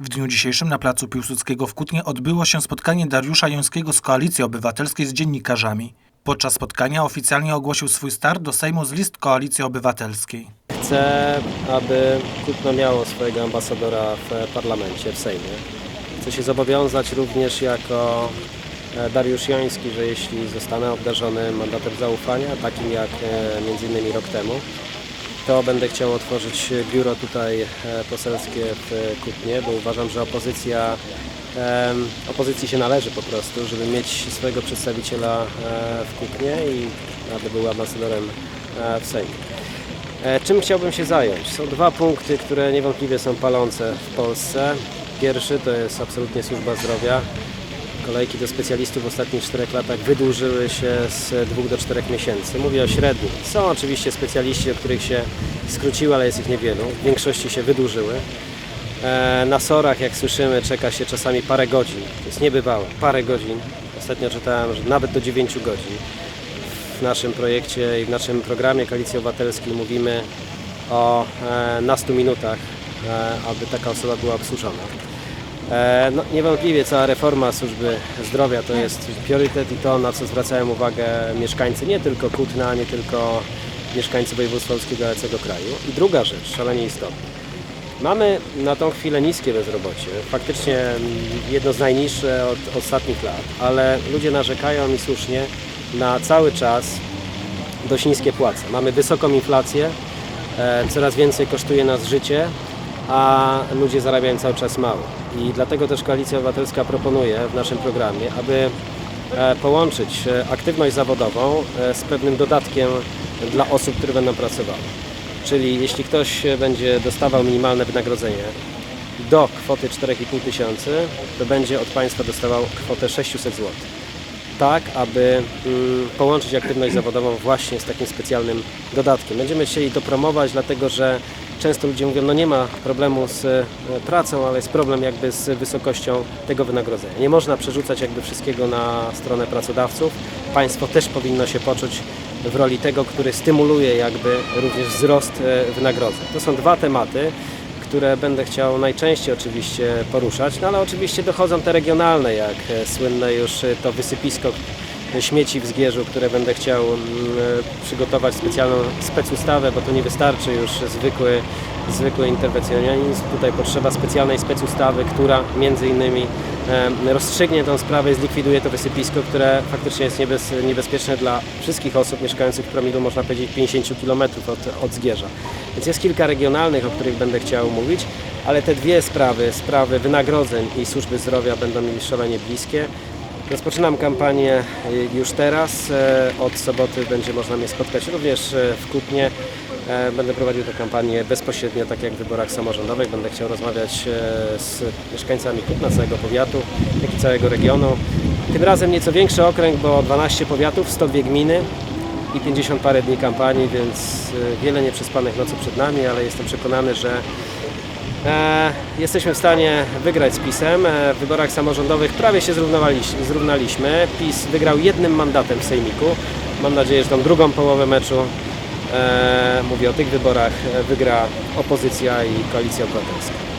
W dniu dzisiejszym na placu Piłsudskiego w Kutnie odbyło się spotkanie Dariusza Jońskiego z Koalicji Obywatelskiej z dziennikarzami. Podczas spotkania oficjalnie ogłosił swój start do Sejmu z list Koalicji Obywatelskiej. Chcę, aby Kutno miało swojego ambasadora w parlamencie, w Sejmie. Chcę się zobowiązać również jako e, Dariusz Joński, że jeśli zostanę obdarzony mandatem zaufania, takim jak e, innymi rok temu, to będę chciał otworzyć biuro tutaj e, poselskie w Kutnie, bo uważam, że opozycja, opozycji się należy po prostu, żeby mieć swojego przedstawiciela e, w Kutnie i aby był ambasadorem e, w Sejmie. Czym chciałbym się zająć? Są dwa punkty, które niewątpliwie są palące w Polsce. Pierwszy to jest absolutnie służba zdrowia. Kolejki do specjalistów w ostatnich czterech latach wydłużyły się z dwóch do czterech miesięcy. Mówię o średnim. Są oczywiście specjaliści, o których się skróciło, ale jest ich niewielu. W większości się wydłużyły. E, Na sorach, jak słyszymy, czeka się czasami parę godzin. To jest niebywałe. Parę godzin. Ostatnio czytałem, że nawet do 9 godzin w naszym projekcie i w naszym programie Koalicji Obywatelskiej mówimy o e, nastu minutach, e, aby taka osoba była obsłużona. E, no, niewątpliwie cała reforma służby zdrowia to jest priorytet i to, na co zwracają uwagę mieszkańcy nie tylko Kutna, nie tylko mieszkańcy województwa łódzkiego, ale całego kraju. I druga rzecz, szalenie istotna. Mamy na tą chwilę niskie bezrobocie, faktycznie mm, jedno z najniższych od ostatnich lat, ale ludzie narzekają i słusznie na cały czas dość niskie płace. Mamy wysoką inflację, e, coraz więcej kosztuje nas życie, a ludzie zarabiają cały czas mało. I dlatego też Koalicja Obywatelska proponuje w naszym programie, aby e, połączyć e, aktywność zawodową e, z pewnym dodatkiem dla osób, które będą pracowały. Czyli jeśli ktoś będzie dostawał minimalne wynagrodzenie do kwoty 4,5 tysięcy, to będzie od państwa dostawał kwotę 600 zł tak, aby mm, połączyć aktywność zawodową właśnie z takim specjalnym dodatkiem. Będziemy chcieli to promować, dlatego że często ludzie mówią, no nie ma problemu z e, pracą, ale jest problem jakby z wysokością tego wynagrodzenia. Nie można przerzucać jakby wszystkiego na stronę pracodawców. Państwo też powinno się poczuć w roli tego, który stymuluje jakby również wzrost e, wynagrodzeń. To są dwa tematy, które będę chciał najczęściej oczywiście poruszać, no ale oczywiście dochodzą te regionalne, jak e, słynne już to wysypisko śmieci w Zgierzu, które będę chciał mm, przygotować specjalną specustawę, bo to nie wystarczy już zwykły, zwykły interwencjonizm. Tutaj potrzeba specjalnej specustawy, która między innymi rozstrzygnie tę sprawę i zlikwiduje to wysypisko, które faktycznie jest niebez, niebezpieczne dla wszystkich osób mieszkających w promilu, można powiedzieć, 50 km od, od Zgierza. Więc jest kilka regionalnych, o których będę chciał mówić, ale te dwie sprawy, sprawy wynagrodzeń i służby zdrowia będą mi szalenie bliskie. Rozpoczynam kampanię y, już teraz. E, Od soboty będzie można mnie spotkać również e, w Kutnie. E, Będę prowadził tę kampanię bezpośrednio, tak jak w wyborach samorządowych. Będę chciał rozmawiać e, z mieszkańcami Kutna, całego powiatu, jak i całego regionu. Tym razem nieco większy okręg, bo 12 powiatów, 102 gminy i 50 parę dni kampanii, więc e, wiele nieprzespanych nocy przed nami, ale jestem przekonany, że E, jesteśmy w stanie wygrać z PiSem. E, w wyborach samorządowych prawie się zrównaliśmy. PiS wygrał jednym mandatem w Sejmiku. Mam nadzieję, że tą drugą połowę meczu, e, mówię o tych wyborach, e, wygra opozycja i koalicja obywatelska.